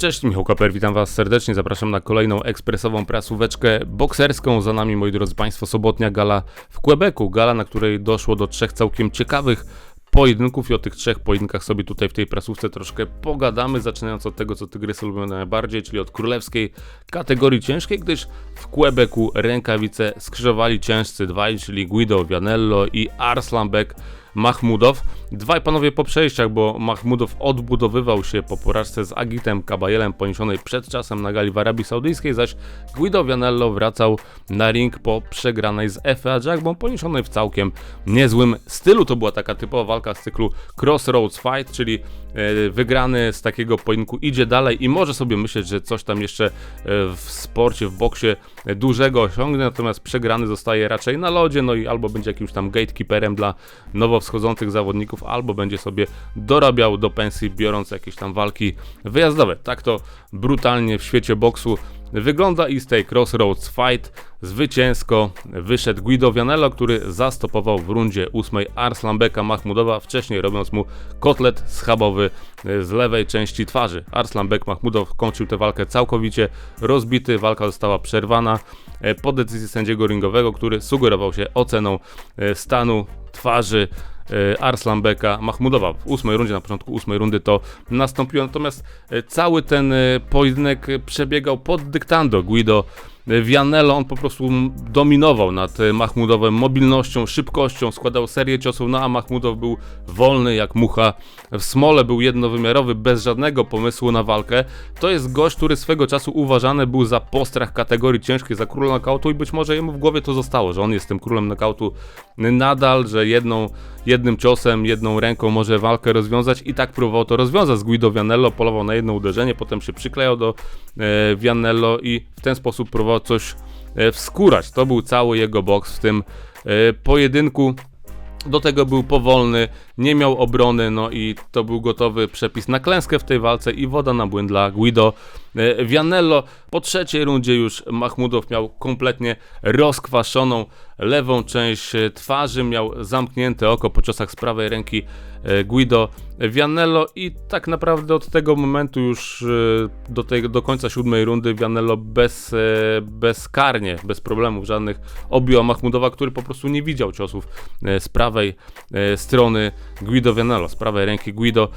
Cześć, Michał Kaper, witam Was serdecznie. Zapraszam na kolejną ekspresową prasóweczkę bokserską. Za nami, moi drodzy Państwo, sobotnia gala w Quebecu. Gala, na której doszło do trzech całkiem ciekawych pojedynków i o tych trzech pojedynkach sobie tutaj w tej prasówce troszkę pogadamy, zaczynając od tego, co Tygrysy lubią najbardziej, czyli od królewskiej kategorii ciężkiej, gdyż w Quebecu rękawice skrzyżowali ciężcy dwaj, czyli Guido Vianello i Arslanbek Mahmudow. Dwaj panowie po przejściach, bo Mahmudow odbudowywał się po porażce z Agitem Kabajelem poniesionej przed czasem na gali w Arabii Saudyjskiej, zaś Guido Vianello wracał na ring po przegranej z Efe Jagbą poniesionej w całkiem niezłym stylu. To była taka typowa walka z cyklu Crossroads Fight, czyli e, wygrany z takiego pojedynku idzie dalej i może sobie myśleć, że coś tam jeszcze e, w sporcie, w boksie dużego osiągnie, natomiast przegrany zostaje raczej na lodzie, no i albo będzie jakimś tam gatekeeperem dla nowo wschodzących zawodników, albo będzie sobie dorabiał do pensji, biorąc jakieś tam walki wyjazdowe. Tak to brutalnie w świecie boksu wygląda i z tej Crossroads Fight zwycięsko wyszedł Guido Vianello, który zastopował w rundzie ósmej Arslanbeka Mahmudowa, wcześniej robiąc mu kotlet schabowy z lewej części twarzy. Arslanbek Mahmudow kończył tę walkę całkowicie rozbity, walka została przerwana e, po decyzji sędziego ringowego, który sugerował się oceną e, stanu twarzy Arslanbeka Mahmudowa. W ósmej rundzie, na początku ósmej rundy to nastąpiło, natomiast e, cały ten e, pojedynek przebiegał pod dyktando Guido Vianello, on po prostu dominował nad e, Mahmudowem mobilnością, szybkością, składał serię ciosów, no a Mahmudow był wolny jak mucha w smole, był jednowymiarowy, bez żadnego pomysłu na walkę. To jest gość, który swego czasu uważany był za postrach kategorii ciężkiej, za króla knockoutu i być może jemu w głowie to zostało, że on jest tym królem knockoutu nadal, że jedną, jednym ciosem, jedną ręką może walkę rozwiązać i tak próbował to rozwiązać z Guido Vianello, polował na jedno uderzenie, potem się przyklejał do e, Vianello i w ten sposób próbował coś e, wskórać. To był cały jego boks w tym e, pojedynku. Do tego był powolny, nie miał obrony, no i to był gotowy przepis na klęskę w tej walce i woda na błyn dla Guido e, Vianello. Po trzeciej rundzie już Mahmudow miał kompletnie rozkwaszoną lewą część e, twarzy, miał zamknięte oko po ciosach z prawej ręki e, Guido Vianello. I tak naprawdę od tego momentu już e, do, tej, do końca siódmej rundy Vianello bez, bezkarnie, bez problemów żadnych obił Mahmudowa, który po prostu nie widział ciosów z prawej strony Guido Vianello, z prawej ręki Guido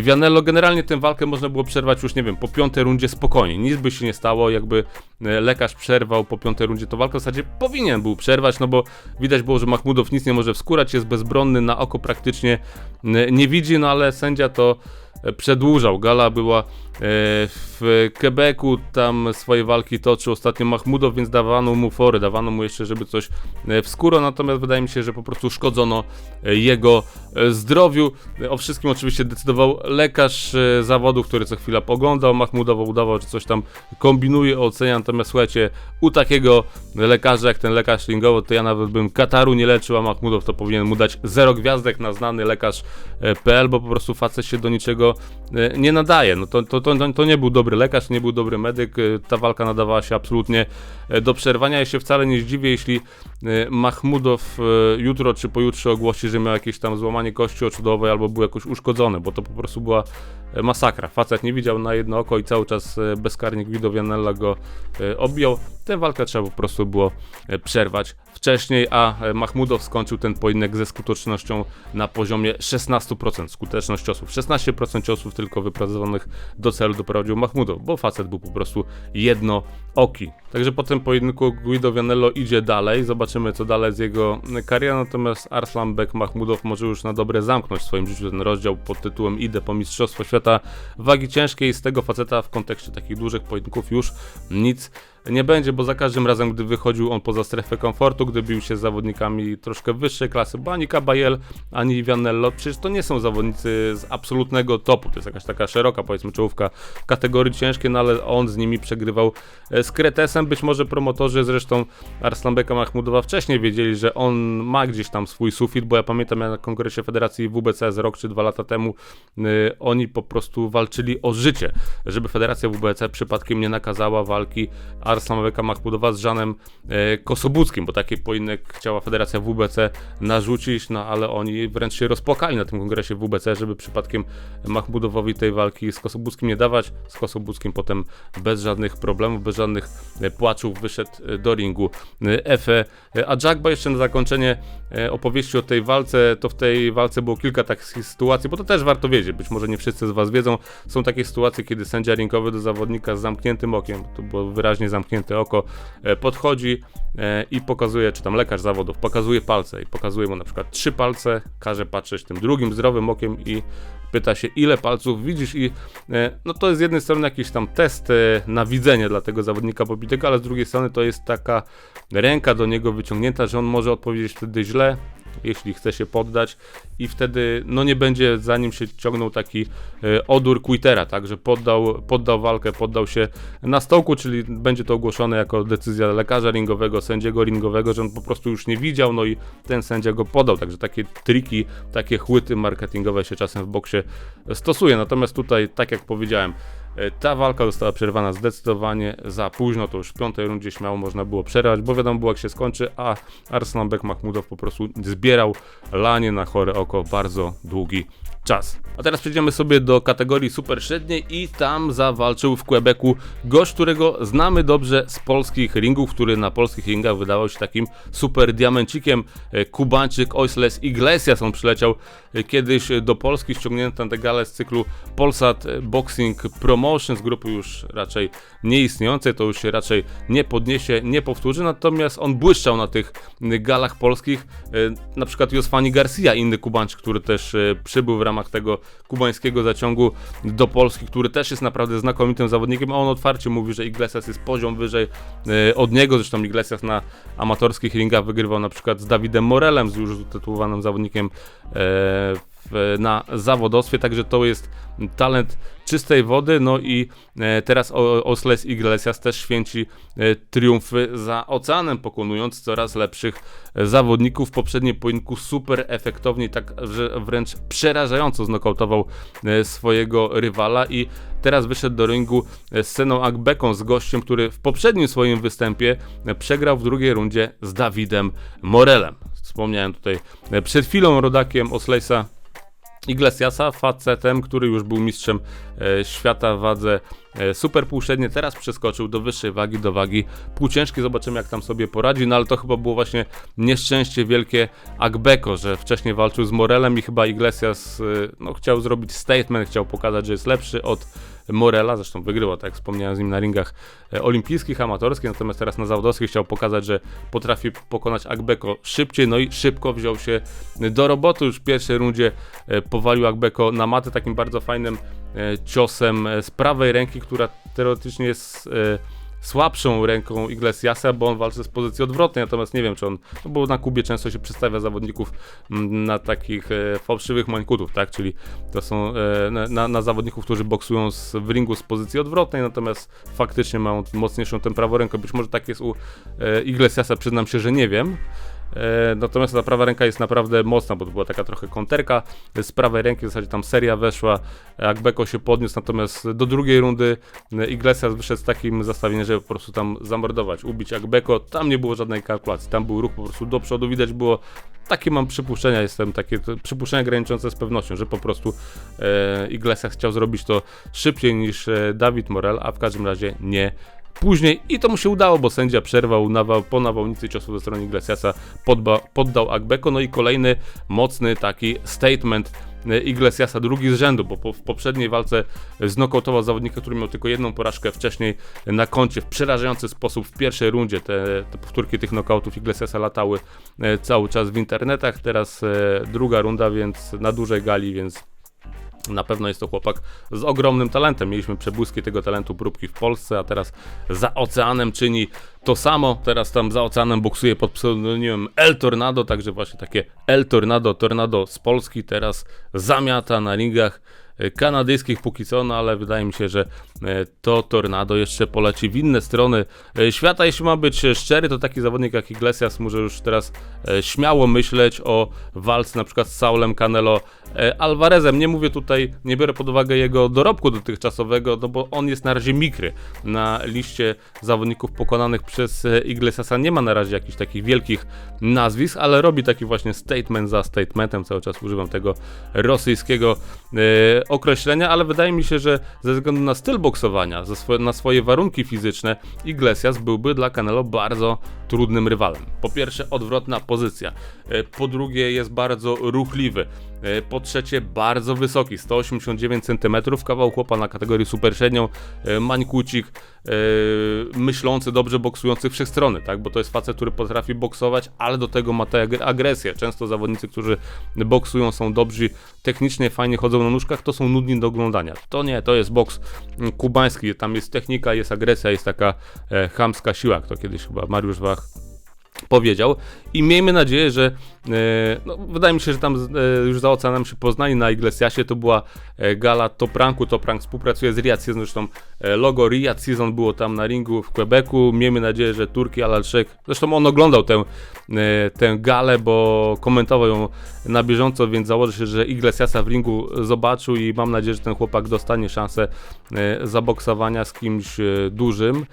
Vianello. Generalnie tę walkę można było przerwać już, nie wiem, po piątej rundzie spokojnie. Nic by się nie stało, jakby e, lekarz przerwał po piątej rundzie to walkę. W zasadzie powinien był przerwać, no bo widać było, że Mahmudow nic nie może wskórać, jest bezbronny, na oko praktycznie e, nie widzi, no ale sędzia to e, przedłużał. Gala była e, w Quebecu, tam swoje walki toczył ostatnio Mahmudow, więc dawano mu fory, dawano mu jeszcze, żeby coś e, wskórał, natomiast wydaje mi się, że po prostu szkodzono e, jego e, zdrowiu. O wszystkim oczywiście decydował lekarz e, zawodu, który co chwila poglądał Mahmudowa, udawał, że coś tam kombinuje, ocenia, natomiast słuchajcie, u takiego lekarza, jak ten lekarz ringowy, to ja nawet bym Kataru nie leczył, a Mahmudow to powinien mu dać zero gwiazdek na znany lekarz.pl, bo po prostu facet się do niczego e, nie nadaje. No to, to, to, to nie był dobry lekarz, nie był dobry medyk, e, ta walka nadawała się absolutnie e, do przerwania. Ja się wcale nie zdziwię, jeśli e, Mahmudow jutro czy pojutrze ogłosi, że miał jakieś tam złamanie kości oczodowej albo był jakoś uszkodzony, bo to po prostu była masakra. Facet nie widział na jedno oko i cały czas bezkarnie Guido Vianella go obijał. Tę walkę trzeba po prostu było przerwać wcześniej, a Mahmudow skończył ten pojedynek ze skutecznością na poziomie 16% skuteczność ciosów. 16% ciosów tylko wypracowanych do celu doprowadził Mahmudow, bo facet był po prostu jednooki. Także po tym pojedynku Guido Vianello idzie dalej, zobaczymy co dalej z jego karierą, natomiast Arslanbek Mahmudow może już na dobre zamknąć w swoim życiu ten rozdział pod tytułem Idę po Mistrzostwo Świata wagi ciężkiej. Z tego faceta w kontekście takich dużych pojedynków już nic nie będzie, bo za każdym razem, gdy wychodził on poza strefę komfortu, gdy bił się z zawodnikami troszkę wyższej klasy, bo ani Caballel, ani Vianello, przecież to nie są zawodnicy z absolutnego topu, to jest jakaś taka szeroka, powiedzmy, czołówka kategorii ciężkiej, no ale on z nimi przegrywał e, z Kretesem, być może promotorzy, zresztą Arslanbeka Mahmudowa wcześniej wiedzieli, że on ma gdzieś tam swój sufit, bo ja pamiętam ja na kongresie Federacji WBC z rok czy dwa lata temu, y, oni po prostu walczyli o życie, żeby Federacja WBC przypadkiem nie nakazała walki Arslanbeka Mahmudowa z Żanem e, Kosobuckim, bo taki pojedynek chciała Federacja WBC narzucić, no ale oni wręcz się rozpłakali na tym kongresie WBC, żeby przypadkiem Mahmudowowi tej walki z Kosobuckim nie dawać. Z Kosobuckim potem bez żadnych problemów, bez żadnych e, płaczów wyszedł e, do ringu Efe. A Jagba jeszcze na zakończenie opowieści o tej walce, to w tej walce było kilka takich sytuacji, bo to też warto wiedzieć, być może nie wszyscy z Was wiedzą, są takie sytuacje, kiedy sędzia ringowy do zawodnika z zamkniętym okiem, to było wyraźnie zamknięte oko, e, podchodzi e, i pokazuje, czy tam lekarz zawodów, pokazuje palce i pokazuje mu na przykład trzy palce, każe patrzeć tym drugim zdrowym okiem i pyta się, ile palców widzisz i e, no to jest z jednej strony jakiś tam test na widzenie dla tego zawodnika pobitego, ale z drugiej strony to jest taka ręka do niego wyciągnięta, że on może odpowiedzieć wtedy źle, jeśli chce się poddać i wtedy no nie będzie za nim się ciągnął taki e, odór quittera, tak, że poddał, poddał walkę, poddał się na stołku, czyli będzie to ogłoszone jako decyzja lekarza ringowego, sędziego ringowego, że on po prostu już nie widział, no i ten sędzia go podał, także takie triki, takie chłyty marketingowe się czasem w boksie stosuje, natomiast tutaj, tak jak powiedziałem, Ta walka została przerwana zdecydowanie za późno, to już w piątej rundzie śmiało można było przerwać, bo wiadomo było jak się skończy, a Arslanbek Mahmudow po prostu zbierał lanie na chore oko bardzo długi czas. A teraz przejdziemy sobie do kategorii super średniej i tam zawalczył w Quebecu gość, którego znamy dobrze z polskich ringów, który na polskich ringach wydawał się takim super diamencikiem. E, Kubańczyk Oisles Iglesias, on przyleciał e, kiedyś do Polski, ściągnięty na tę galę z cyklu Polsat Boxing Promotion z grupy już raczej nieistniejącej, to już się raczej nie podniesie, nie powtórzy, natomiast on błyszczał na tych galach polskich, e, na przykład Josfani Garcia, inny Kubańczyk, który też przybył w ramach tego kubańskiego zaciągu do Polski, który też jest naprawdę znakomitym zawodnikiem, a on otwarcie mówi, że Iglesias jest poziom wyżej e, od niego, zresztą Iglesias na amatorskich ringach wygrywał na przykład z Dawidem Morelem, z już utytułowanym zawodnikiem e, w, na zawodowstwie, także to jest talent czystej wody, no i e, teraz Osles Iglesias też święci e, triumfy za oceanem, pokonując coraz lepszych e, zawodników. W poprzednim pojedynku super efektownie, tak że wręcz przerażająco znokautował swojego rywala i teraz wyszedł do ringu z Seną Agbeką, z gościem, który w poprzednim swoim występie przegrał w drugiej rundzie z Dawidem Morelem. Wspomniałem tutaj przed chwilą rodakiem Oslesa Iglesiasa, facetem, który już był mistrzem e, świata w wadze e, super półśredniej, teraz przeskoczył do wyższej wagi, do wagi półciężkiej, zobaczymy jak tam sobie poradzi, no ale to chyba było właśnie nieszczęście wielkie Agbeko, że wcześniej walczył z Morelem i chyba Iglesias e, no, chciał zrobić statement, chciał pokazać, że jest lepszy od Morela, zresztą wygrywał, tak jak wspomniałem z nim na ringach e, olimpijskich, amatorskich, natomiast teraz na zawodowskich chciał pokazać, że potrafi pokonać Agbeko szybciej, no i szybko wziął się do roboty, już w pierwszej rundzie e, powalił Agbeko na matę takim bardzo fajnym e, ciosem z prawej ręki, która teoretycznie jest słabszą ręką Iglesiasa, bo on walczy z pozycji odwrotnej, natomiast nie wiem, czy on, no bo na Kubie często się przedstawia zawodników mm, na takich e, fałszywych mańkutów, tak, czyli to są e, na, na, zawodników, którzy boksują z, w ringu z pozycji odwrotnej, natomiast faktycznie mają mocniejszą tę prawą rękę, być może tak jest u e, Iglesiasa, przyznam się, że nie wiem, Natomiast ta prawa ręka jest naprawdę mocna, bo to była taka trochę konterka. Z prawej ręki, w zasadzie tam seria weszła, Agbeko się podniósł, natomiast do drugiej rundy e, Iglesias wyszedł z takim zastawieniem, żeby po prostu tam zamordować, ubić Agbeko, tam nie było żadnej kalkulacji, tam był ruch po prostu do przodu, widać było, takie mam przypuszczenia, jestem takie przypuszczenia graniczące z pewnością, że po prostu e, Iglesias chciał zrobić to szybciej niż e, Dawid Morel, a w każdym razie nie później i to mu się udało, bo sędzia przerwał nawał, po nawałnicy ciosu ze strony Iglesiasa, podba, poddał Agbeko, no i kolejny mocny taki statement e, Iglesiasa, drugi z rzędu, bo po, w poprzedniej walce znokautował zawodnika, który miał tylko jedną porażkę wcześniej na koncie w przerażający sposób w pierwszej rundzie. Te, te powtórki tych nokautów Iglesiasa latały e, cały czas w internetach, teraz e, druga runda, więc na dużej gali, więc na pewno jest to chłopak z ogromnym talentem. Mieliśmy przebłyski tego talentu próbki w Polsce, a teraz za oceanem czyni to samo. Teraz tam za oceanem boksuje pod pseudonimem El Tornado, także właśnie takie El Tornado, Tornado z Polski teraz zamiata na ringach e, kanadyjskich póki co, no ale wydaje mi się, że e, to tornado jeszcze poleci w inne strony e, świata. Jeśli mam być szczery, to taki zawodnik jak Iglesias może już teraz śmiało myśleć o walce na przykład z Saulem Canelo Alvarezem. Nie mówię tutaj, nie biorę pod uwagę jego dorobku dotychczasowego, no bo on jest na razie mikry. Na liście zawodników pokonanych przez e, Iglesiasa nie ma na razie jakichś takich wielkich nazwisk, ale robi taki właśnie statement za statementem. Cały czas używam tego rosyjskiego e, określenia, ale wydaje mi się, że ze względu na styl boksowania, na swoje warunki fizyczne, Iglesias byłby dla Canelo bardzo trudnym rywalem. Po pierwsze, odwrotna pozycja. E, Po drugie, jest bardzo ruchliwy. E, Po trzecie, bardzo wysoki, 189 cm, kawał chłopa na kategorii super średnią, e, mańkucik, e, myślący, dobrze boksujący wszechstrony, tak? Bo to jest facet, który potrafi boksować, ale do tego ma tę ag- agresję. Często zawodnicy, którzy boksują, są dobrzy, technicznie fajnie chodzą na nóżkach, to są nudni do oglądania. To nie, to jest boks mm, kubański, tam jest technika, jest agresja, jest taka chamska siła, jak to kiedyś chyba Mariusz Wach powiedział i miejmy nadzieję, że e, no, wydaje mi się, że tam e, już za oceanem się poznali na Iglesiasie, to była e, gala Top Ranku, Top Rank współpracuje z Riyadh Season, zresztą logo Riyadh Season było tam na ringu w Quebecu, miejmy nadzieję, że Turki Alalszek, zresztą on oglądał tę, tę galę, bo komentował ją na bieżąco, więc założę się, że Iglesiasa w ringu zobaczył i mam nadzieję, że ten chłopak dostanie szansę zaboksowania z kimś dużym.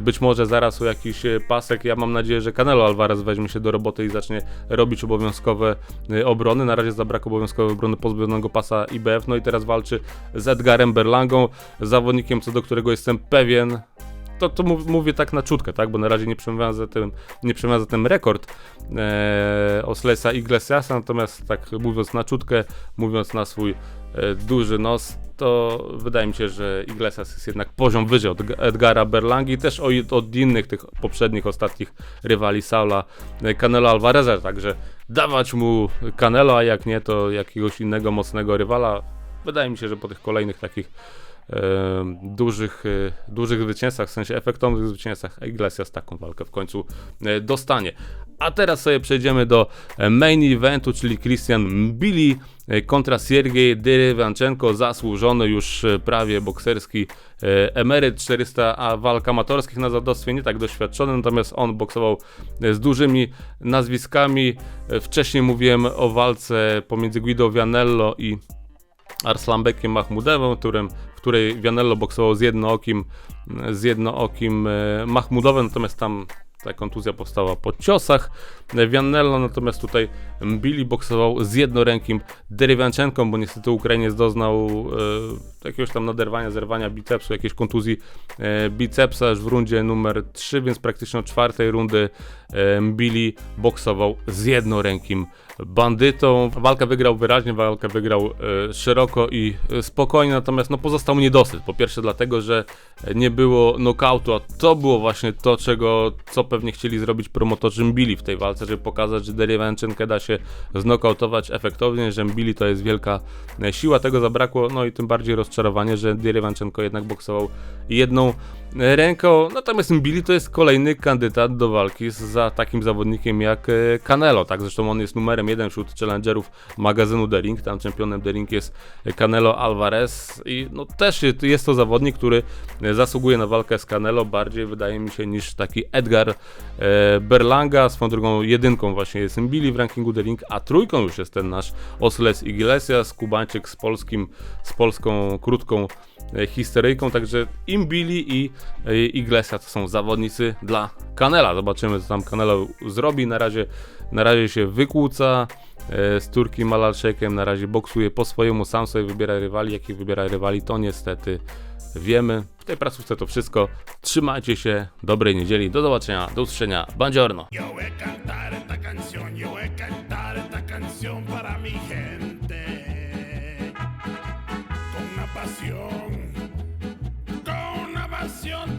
Być może zaraz o jakiś pasek. Ja mam nadzieję, że Canelo Alvarez weźmie się do roboty i zacznie robić obowiązkowe e, obrony. Na razie zabrak obowiązkowej obrony pozbawionego pasa IBF. No i teraz walczy z Edgarem Berlangą, zawodnikiem, co do którego jestem pewien. To, to mów, mówię tak na czutkę, tak? Bo na razie nie przemawiam za tym, nie przemawiam za tym rekord e, Oslesa Iglesiasa, natomiast tak mówiąc na czutkę, mówiąc na swój e, duży nos, to wydaje mi się, że Iglesias jest jednak poziom wyżej od Edgara Berlangi też od, innych tych poprzednich, ostatnich rywali Saula e, Canelo Alvareza, także dawać mu Canelo, a jak nie, to jakiegoś innego mocnego rywala. Wydaje mi się, że po tych kolejnych takich dużych, e, dużych zwycięstwach, w sensie efektownych zwycięstwach, Iglesias taką walkę w końcu e, dostanie. A teraz sobie przejdziemy do e, main eventu, czyli Christian Mbili e, kontra Siergiej Dyrywanczenko, zasłużony już prawie bokserski emeryt 400 a walk amatorskich na zadostwie, nie tak doświadczony, natomiast on boksował z dużymi nazwiskami. Wcześniej mówiłem o walce pomiędzy Guido Vianello i Arslanbekiem Mahmudowem, którym, w której Vianello boksował z jednookim, z jednookim e, Mahmudowem, natomiast tam ta kontuzja powstała po ciosach. Vianello natomiast tutaj Billy boksował z jednorękim Derywanczenką, bo niestety Ukrainiec doznał e, jakiegoś tam naderwania, zerwania bicepsu, jakiejś kontuzji e, bicepsa w rundzie numer 3, więc praktycznie od czwartej rundy e, Billy boksował z jednorękim bandytą. Walkę wygrał wyraźnie, walkę wygrał e, szeroko i e, spokojnie, natomiast no, pozostał niedosyt. Po pierwsze dlatego, że nie było knockoutu, a to było właśnie to, czego, co pewnie chcieli zrobić promotorzy Mbili w tej walce, żeby pokazać, że Derywanczenkę da się znokautować efektownie, że Mbili to jest wielka e, siła. Tego zabrakło, no i tym bardziej rozczarowanie, że Derywanczenko jednak boksował jedną ręką. Natomiast Mbili to jest kolejny kandydat do walki za takim zawodnikiem jak e, Canelo, tak? Zresztą on jest numerem jeden wśród challengerów magazynu The Ring, tam czempionem The Ring jest Canelo Alvarez i no też jest- to zawodnik, który e, zasługuje na walkę z Canelo bardziej wydaje mi się niż taki Edgar e, Berlanga, swoją drugą jedynką właśnie jest Mbili w rankingu The Ring, a trójką już jest ten nasz Osles Iglesias, Kubańczyk z polskim, z polską krótką e, historyjką, także Imbili i e, Iglesias to są zawodnicy dla Canela. Zobaczymy, co tam Canelo zrobi. Na razie, na razie się wykłóca e, z Turkiem Malalszekiem, na razie boksuje po swojemu, sam sobie wybiera rywali. Jakich wybiera rywali, to niestety wiemy. W tej prasówce to wszystko. Trzymajcie się, dobrej niedzieli, do zobaczenia, do usłyszenia. Bandziorno! Yo canción.